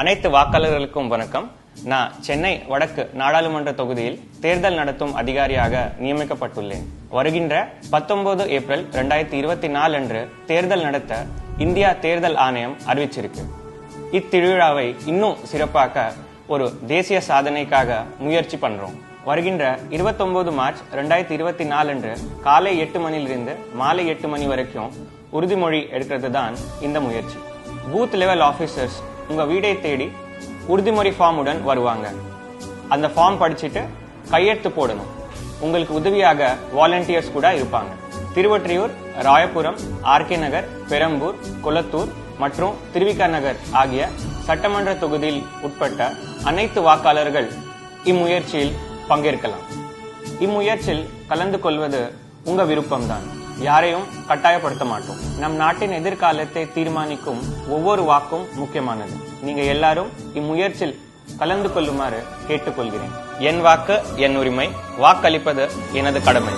அனைத்து வாக்காளர்களுக்கும் வணக்கம். நான் சென்னை வடக்கு நாடாளுமன்ற தொகுதியில் தேர்தல் நடத்தும் அதிகாரியாக நியமிக்கப்பட்டுள்ளேன். வருகின்ற பத்தொன்பது ஏப்ரல் ரெண்டாயிரத்தி இருபத்தி நாலு அன்று தேர்தல் நடத்த இந்தியா தேர்தல் ஆணையம் அறிவிச்சிருக்கு. இத்திருவிழாவை இன்னும் சிறப்பாக்க ஒரு தேசிய சாதனைக்காக முயற்சி பண்றோம். வருகின்ற 29 மார்ச் ரெண்டாயிரத்தி இருபத்தி நாலு அன்று காலை எட்டு மணியிலிருந்து மாலை எட்டு மணி வரைக்கும் உறுதிமொழி எடுக்கிறது தான் இந்த முயற்சி. பூத் லெவல் ஆபீசர்ஸ் உங்க வீடை தேடி உறுதிமொழி ஃபார்முடன் வருவாங்க. அந்த ஃபார்ம் படிச்சுட்டு கையெழுத்து போடணும். உங்களுக்கு உதவியாக வாலண்டியர்ஸ் கூட இருப்பாங்க. திருவொற்றியூர் ராயபுரம் ஆர்கே நகர் பெரம்பூர் குளத்தூர் மற்றும் திருவிக நகர் ஆகிய சட்டமன்ற தொகுதியில் உட்பட்ட அனைத்து வாக்காளர்கள் இம்முயற்சியில் பங்கேற்கலாம். இம்முயற்சியில் கலந்து கொள்வது உங்க விருப்பம்தான். யாரையும் கட்டாயப்படுத்த மாட்டோம். நம் நாட்டின் எதிர்காலத்தை தீர்மானிக்கும் ஒவ்வொரு வாக்கும் முக்கியமானது. நீங்க எல்லாரும் இம்முயற்சியில் கலந்து கொள்ளுமாறு கேட்டுக்கொள்கிறேன். என் வாக்கு என் உரிமை வாக்களிப்பது எனது கடமை.